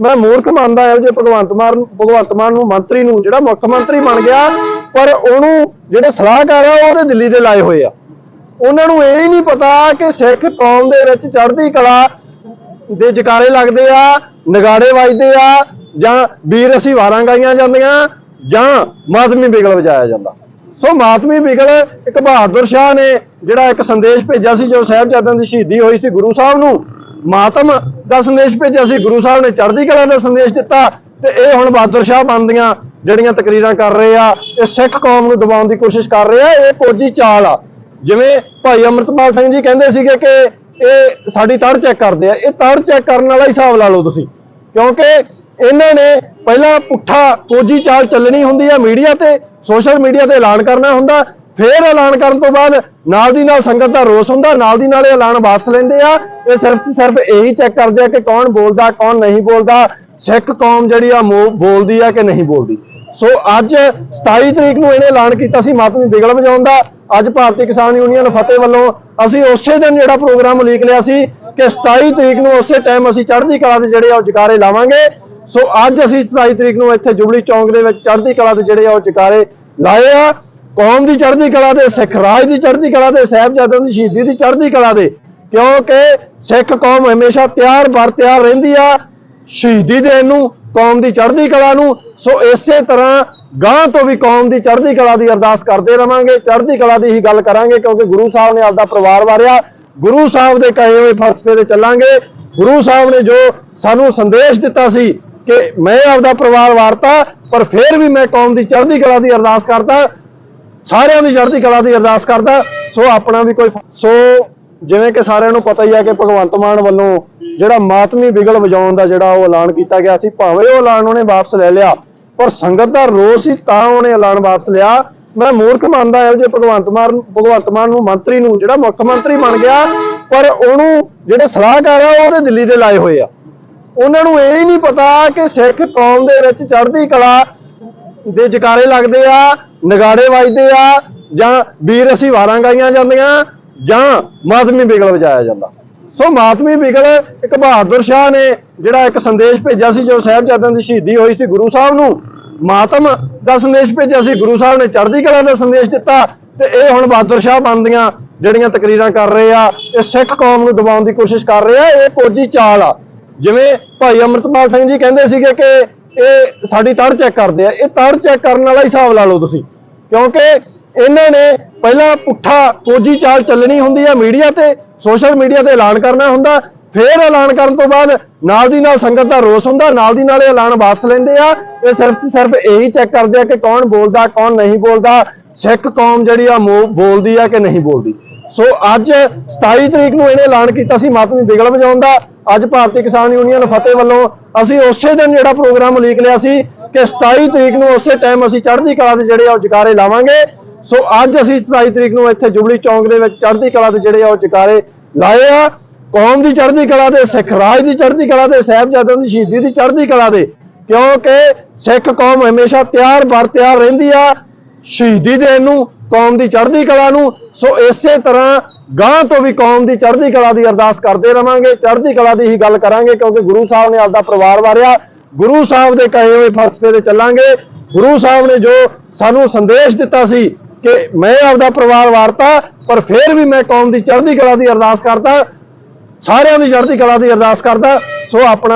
ਮੈਂ ਮੂਰਖ ਮੰਨਦਾ ਹਾਂ ਜੇ ਭਗਵੰਤ ਮਾਨ ਭਗਵੰਤ ਮਾਨ ਨੂੰ ਮੰਤਰੀ ਨੂੰ, ਜਿਹੜਾ ਮੁੱਖ ਮੰਤਰੀ ਬਣ ਗਿਆ, ਪਰ ਉਹਨੂੰ ਜਿਹੜੇ ਸਲਾਹਕਾਰ ਆ ਉਹਦੇ ਦਿੱਲੀ ਦੇ ਲਾਏ ਹੋਏ ਆ। ਉਹਨਾਂ ਨੂੰ ਇਹ ਹੀ ਨਹੀਂ ਪਤਾ ਕਿ ਸਿੱਖ ਕੌਮ ਦੇ ਵਿੱਚ ਚੜ੍ਹਦੀ ਕਲਾ ਦੇ ਜਕਾਰੇ ਲੱਗਦੇ ਆ, ਨਗਾੜੇ ਵੱਜਦੇ ਆ, ਜਾਂ ਵੀਰ ਅਸੀਂ ਵਾਰਾਂ ਗਾਈਆਂ ਜਾਂਦੀਆਂ, ਜਾਂ ਮਾਤਮੀ ਬਿਗਲ ਵਜਾਇਆ ਜਾਂਦਾ। ਸੋ ਮਾਤਮੀ ਬਿਗਲ ਇੱਕ ਬਹਾਦਰ ਸ਼ਾਹ ਨੇ ਜਿਹੜਾ ਇੱਕ ਸੰਦੇਸ਼ ਭੇਜਿਆ ਸੀ, ਜੋ ਸਾਹਿਬਜ਼ਾਦਿਆਂ ਦੀ ਸ਼ਹੀਦੀ ਹੋਈ ਸੀ ਗੁਰੂ ਸਾਹਿਬ ਨੂੰ ਮਾਤਮ ਦਾ ਸੰਦੇਸ਼ ਭੇਜਿਆ ਸੀ। ਗੁਰੂ ਸਾਹਿਬ ਨੇ ਚੜ੍ਹਦੀ ਕਲਾ ਦਾ ਸੰਦੇਸ਼ ਦਿੱਤਾ ਤੇ ਇਹ ਹੁਣ ਬਹਾਦਰ ਸ਼ਾਹ ਬਣਦੀਆਂ ਜਿਹੜੀਆਂ ਤਕਰੀਰਾਂ ਕਰ ਰਹੇ ਆ, ਇਹ ਸਿੱਖ ਕੌਮ ਨੂੰ ਦਬਾਉਣ ਦੀ ਕੋਸ਼ਿਸ਼ ਕਰ ਰਹੇ ਆ। ਇਹ ਫੌਜੀ ਚਾਲ ਆ। ਜਿਵੇਂ ਭਾਈ ਅਮਰਤਪਾਲ ਸਿੰਘ ਜੀ ਕਹਿੰਦੇ ਸੀਗੇ ਕਿ ਇਹ ਸਾਡੀ ਤੜ ਚੈੱਕ ਕਰਦੇ ਆ। ਇਹ ਤੜ ਚੈੱਕ ਕਰਨ ਵਾਲਾ ਹਿਸਾਬ ਲਾ ਲਓ ਤੁਸੀਂ। ਕਿਉਂਕਿ ਇਹਨਾਂ ਨੇ ਪਹਿਲਾਂ ਪੁੱਠਾ ਫੌਜੀ ਚਾਲ ਚੱਲਣੀ ਹੁੰਦੀ ਆ ਮੀਡੀਆ ਤੇ, ਸੋਸ਼ਲ ਮੀਡੀਆ ਤੇ ਐਲਾਨ ਕਰਨਾ ਹੁੰਦਾ। ਫਿਰ ਐਲਾਨ ਕਰਨ ਤੋਂ ਬਾਅਦ ਨਾਲ ਦੀ ਨਾਲ ਸੰਗਤ ਦਾ ਰੋਸ ਹੁੰਦਾ, ਨਾਲ ਦੀ ਨਾਲ ਇਹ ਐਲਾਨ ਵਾਪਸ ਲੈਂਦੇ ਆ। ਇਹ ਸਿਰਫ ਤੇ ਸਿਰਫ ਇਹੀ ਚੈੱਕ ਕਰਦੇ ਆ ਕਿ ਕੌਣ ਬੋਲਦਾ, ਕੌਣ ਨਹੀਂ ਬੋਲਦਾ, ਸਿੱਖ ਕੌਮ ਜਿਹੜੀ ਆ ਮੋ- ਬੋਲਦੀ ਆ ਕਿ ਨਹੀਂ ਬੋਲਦੀ। ਸੋ ਅੱਜ 27 ਤਰੀਕ ਨੂੰ ਇਹਨੇ ਐਲਾਨ ਕੀਤਾ ਸੀ ਮਾਤਮੀ ਬਿਗਲ ਵਜਾਉਣ ਦਾ। ਅੱਜ ਭਾਰਤੀ ਕਿਸਾਨ ਯੂਨੀਅਨ ਫਤਿਹ ਵੱਲੋਂ ਅਸੀਂ ਉਸੇ ਦਿਨ ਜਿਹੜਾ ਪ੍ਰੋਗਰਾਮ ਉਲੀਕ ਲਿਆ ਸੀ ਕਿ 27 ਤਰੀਕ ਨੂੰ ਉਸੇ ਟਾਈਮ ਅਸੀਂ ਚੜ੍ਹਦੀ ਕਲਾ ਦੇ ਜਿਹੜੇ ਆ ਉਹ ਜਕਾਰੇ ਲਾਵਾਂਗੇ। ਸੋ ਅੱਜ ਅਸੀਂ 27 ਤਰੀਕ ਨੂੰ ਇੱਥੇ ਜੁਬਲੀ ਚੌਂਕ ਦੇ ਵਿੱਚ ਚੜ੍ਹਦੀ ਕਲਾ ਦੇ ਜਿਹੜੇ ਆ ਉਹ ਜਕਾਰੇ ਲਾਏ ਆ। ਕੌਮ ਦੀ ਚੜ੍ਹਦੀ ਕਲਾ ਦੇ, ਸਿੱਖ ਰਾਜ ਦੀ ਚੜ੍ਹਦੀ ਕਲਾ ਦੇ, ਸਾਹਿਬਜ਼ਾਦਿਆਂ ਦੀ ਸ਼ਹੀਦੀ ਦੀ ਚੜ੍ਹਦੀ ਕਲਾ ਦੇ, ਕਿਉਂਕਿ ਸਿੱਖ ਕੌਮ ਹਮੇਸ਼ਾ ਤਿਆਰ ਬਰ ਤਿਆਰ ਰਹਿੰਦੀ ਆ ਸ਼ਹੀਦੀ ਦੇਣ ਨੂੰ, ਕੌਮ ਦੀ ਚੜ੍ਹਦੀ ਕਲਾ ਨੂੰ। ਸੋ ਇਸੇ ਤਰ੍ਹਾਂ ਗਾਂ ਤੋਂ ਵੀ ਕੌਮ ਦੀ ਚੜ੍ਹਦੀ ਕਲਾ ਦੀ ਅਰਦਾਸ ਕਰਦੇ ਰਵਾਂਗੇ, ਚੜ੍ਹਦੀ ਕਲਾ ਦੀ ਹੀ ਗੱਲ ਕਰਾਂਗੇ, ਕਿਉਂਕਿ ਗੁਰੂ ਸਾਹਿਬ ਨੇ ਆਪਦਾ ਪਰਿਵਾਰ ਵਾਰਿਆ। ਗੁਰੂ ਸਾਹਿਬ ਦੇ ਕਹੇ ਹੋਏ ਫਲਸਫੇ ਤੇ ਚੱਲਾਂਗੇ। ਗੁਰੂ ਸਾਹਿਬ ਨੇ ਜੋ ਸਾਨੂੰ ਸੰਦੇਸ਼ ਦਿੱਤਾ ਸੀ ਕਿ ਮੈਂ ਆਪਦਾ ਪਰਿਵਾਰ ਵਾਰਤਾ, ਪਰ ਫਿਰ ਵੀ ਮੈਂ ਕੌਮ ਦੀ ਚੜ੍ਹਦੀ ਕਲਾ ਦੀ ਅਰਦਾਸ ਕਰਦਾ ਸਾਰਿਆਂ ਦੀ ਚੜ੍ਹਦੀ ਕਲਾ ਦੀ ਅਰਦਾਸ ਕਰਦਾ। ਸੋ ਆਪਣਾ ਵੀ ਕੋਈ ਸੋ ਜਿਵੇਂ ਕਿ ਸਾਰਿਆਂ ਨੂੰ ਪਤਾ ਹੀ ਹੈ ਕਿ ਭਗਵੰਤ ਮਾਨ ਵੱਲੋਂ ਜਿਹੜਾ ਮਾਤਮੀ ਬਿਗਲ ਵਜਾਉਣ ਦਾ ਜਿਹੜਾ ਉਹ ਐਲਾਨ ਕੀਤਾ ਗਿਆ ਸੀ, ਭਾਵੇਂ ਉਹ ਐਲਾਨ ਉਹਨੇ ਵਾਪਸ ਲੈ ਲਿਆ, ਪਰ ਸੰਗਤ ਦਾ ਰੋਸ ਸੀ ਤਾਂ ਉਹਨੇ ਐਲਾਨ ਵਾਪਸ ਲਿਆ। ਮੈਂ ਮੂਰਖ ਮੰਨਦਾ ਹਾਂ ਜੇ ਭਗਵੰਤ ਮਾਨ ਭਗਵੰਤ ਮਾਨ ਨੂੰ ਮੰਤਰੀ ਨੂੰ ਜਿਹੜਾ ਮੁੱਖ ਮੰਤਰੀ ਬਣ ਗਿਆ, ਪਰ ਉਹਨੂੰ ਜਿਹੜੇ ਸਲਾਹਕਾਰ ਆ ਉਹਦੇ ਦਿੱਲੀ ਦੇ ਲਾਏ ਹੋਏ ਆ। ਉਹਨਾਂ ਨੂੰ ਇਹ ਹੀ ਨਹੀਂ ਪਤਾ ਕਿ ਸਿੱਖ ਕੌਮ ਦੇ ਵਿੱਚ ਚੜ੍ਹਦੀ ਕਲਾ ਦੇ ਜਕਾਰੇ ਲੱਗਦੇ ਆ ਨਗਾੜੇ ਵੱਜਦੇ ਆ ਜਾਂ ਵੀਰ ਅਸੀਂ ਵਾਰਾਂ ਗਾਈਆਂ ਜਾਂਦੀਆਂ ਜਾਂ ਮਾਤਮੀ ਬਿਗਲ ਵਜਾਇਆ ਜਾਂਦਾ। ਸੋ ਮਾਤਮੀ ਬਿਗਲ ਇੱਕ ਬਹਾਦਰ ਸ਼ਾਹ ਨੇ ਜਿਹੜਾ ਇੱਕ ਸੰਦੇਸ਼ ਭੇਜਿਆ ਸੀ ਜੋ ਸਾਹਿਬਜ਼ਾਦਿਆਂ ਦੀ ਸ਼ਹੀਦੀ ਹੋਈ ਸੀ ਗੁਰੂ ਸਾਹਿਬ ਨੂੰ। ਮਾਤਮ ਦਾ ਸੰਦੇਸ਼ ਭੇਜਿਆ ਸੀ, ਗੁਰੂ ਸਾਹਿਬ ਨੇ ਚੜ੍ਹਦੀ ਕਲਾ ਦਾ ਸੰਦੇਸ਼ ਦਿੱਤਾ ਤੇ ਇਹ ਹੁਣ ਬਹਾਦਰ ਸ਼ਾਹ ਬਣਦੀਆਂ ਜਿਹੜੀਆਂ ਤਕਰੀਰਾਂ ਕਰ ਰਹੇ ਆ, ਇਹ ਸਿੱਖ ਕੌਮ ਨੂੰ ਦਬਾਉਣ ਦੀ ਕੋਸ਼ਿਸ਼ ਕਰ ਰਹੇ ਆ, ਇਹ ਫੌਜੀ ਚਾਲ ਆ। ਜਿਵੇਂ ਭਾਈ ਅਮਰਤਪਾਲ ਸਿੰਘ ਜੀ ਕਹਿੰਦੇ ਸੀਗੇ ਕਿ ਇਹ ਸਾਡੀ ਤੜ ਚੈੱਕ ਕਰਦੇ ਆ, ਇਹ ਤੜ ਚੈੱਕ ਕਰਨ ਵਾਲਾ ਹਿਸਾਬ ਲਾ ਲਓ ਤੁਸੀਂ। ਕਿਉਂਕਿ ਇਹਨਾਂ ਨੇ ਪਹਿਲਾਂ ਪੁੱਠਾ ਕੋਜੀ ਚਾਲ ਚੱਲਣੀ ਹੁੰਦੀ ਹੈ ਮੀਡੀਆ ਤੇ, ਸੋਸ਼ਲ ਮੀਡੀਆ ਤੇ ਐਲਾਨ ਕਰਨਾ ਹੁੰਦਾ, ਫਿਰ ਐਲਾਨ ਕਰਨ ਤੋਂ ਬਾਅਦ ਨਾਲ ਦੀ ਨਾਲ ਸੰਗਤ ਦਾ ਰੋਸ ਹੁੰਦਾ, ਨਾਲ ਦੀ ਨਾਲ ਇਹ ਐਲਾਨ ਵਾਪਸ ਲੈਂਦੇ ਆ। ਇਹ ਸਿਰਫ ਤੇ ਸਿਰਫ ਇਹੀ ਚੈੱਕ ਕਰਦੇ ਆ ਕਿ ਕੌਣ ਬੋਲਦਾ, ਕੌਣ ਨਹੀਂ ਬੋਲਦਾ, ਸਿੱਖ ਕੌਮ ਜਿਹੜੀ ਆ ਮੋ- ਬੋਲਦੀ ਆ ਕਿ ਨਹੀਂ ਬੋਲਦੀ। ਸੋ ਅੱਜ 27 ਤਰੀਕ ਨੂੰ ਇਹਨੇ ਐਲਾਨ ਕੀਤਾ ਸੀ ਮਾਤਮੀ ਬਿਗਲ ਵਜਾਉਣ ਦਾ। ਅੱਜ ਭਾਰਤੀ ਕਿਸਾਨ ਯੂਨੀਅਨ ਫਤਿਹ ਵੱਲੋਂ ਅਸੀਂ ਉਸੇ ਦਿਨ ਜਿਹੜਾ ਪ੍ਰੋਗਰਾਮ ਉਲੀਕ ਲਿਆ ਸੀ ਕਿ 27 ਤਰੀਕ ਨੂੰ ਉਸੇ ਟਾਈਮ ਅਸੀਂ ਚੜ੍ਹਦੀ ਕਲਾ ਦੇ ਜਿਹੜੇ ਆ ਉਹ ਜਕਾਰੇ ਲਾਵਾਂਗੇ। ਸੋ ਅੱਜ ਅਸੀਂ 27 ਤਰੀਕ ਨੂੰ ਇੱਥੇ ਜੁਬਲੀ ਚੌਂਕ ਦੇ ਵਿੱਚ ਚੜ੍ਹਦੀ ਕਲਾ ਦੇ ਜਿਹੜੇ ਆ ਉਹ ਜਕਾਰੇ ਲਾਏ ਆ। ਕੌਮ ਦੀ ਚੜ੍ਹਦੀ ਕਲਾ ਦੇ, ਸਿੱਖ ਰਾਜ ਦੀ ਚੜ੍ਹਦੀ ਕਲਾ ਦੇ, ਸਾਹਿਬਜ਼ਾਦਿਆਂ ਦੀ ਸ਼ਹੀਦੀ ਦੀ ਚੜ੍ਹਦੀ ਕਲਾ ਦੇ। ਕਿਉਂਕਿ ਸਿੱਖ ਕੌਮ ਹਮੇਸ਼ਾ ਤਿਆਰ ਬਰ ਤਿਆਰ ਰਹਿੰਦੀ ਆ, ਸ਼ਹੀਦੀ ਦੇਣ ਨੂੰ, ਕੌਮ ਦੀ ਚੜ੍ਹਦੀ ਕਲਾ ਨੂੰ। ਸੋ ਇਸੇ ਤਰ੍ਹਾਂ ਗਾਂ ਤੋਂ ਵੀ ਕੌਮ ਦੀ ਚੜ੍ਹਦੀ ਕਲਾ ਦੀ ਅਰਦਾਸ ਕਰਦੇ ਰਵਾਂਗੇ। ਚੜ੍ਹਦੀ ਕਲਾ ਦੀ ਹੀ ਗੱਲ ਕਰਾਂਗੇ ਕਿਉਂਕਿ ਗੁਰੂ ਸਾਹਿਬ ਨੇ ਆਪਦਾ ਪਰਿਵਾਰ ਵਾਰਿਆ। ਗੁਰੂ ਸਾਹਿਬ ਦੇ ਕਹੇ ਹੋਏ ਫਲਸਫੇ ਤੇ ਚੱਲਾਂਗੇ। ਗੁਰੂ ਸਾਹਿਬ ਨੇ ਜੋ ਸਾਨੂੰ ਸੰਦੇਸ਼ ਦਿੱਤਾ ਸੀ ਕਿ ਮੈਂ ਆਪਦਾ ਪਰਿਵਾਰ ਵਾਰਤਾ, ਪਰ ਫਿਰ ਵੀ ਮੈਂ ਕੌਮ ਦੀ ਚੜ੍ਹਦੀ ਕਲਾ ਦੀ ਅਰਦਾਸ ਕਰਦਾ, ਸਾਰਿਆਂ ਦੀ ਚੜ੍ਹਦੀ ਕਲਾ ਦੀ ਅਰਦਾਸ ਕਰਦਾ, ਸੋ ਆਪਣਾ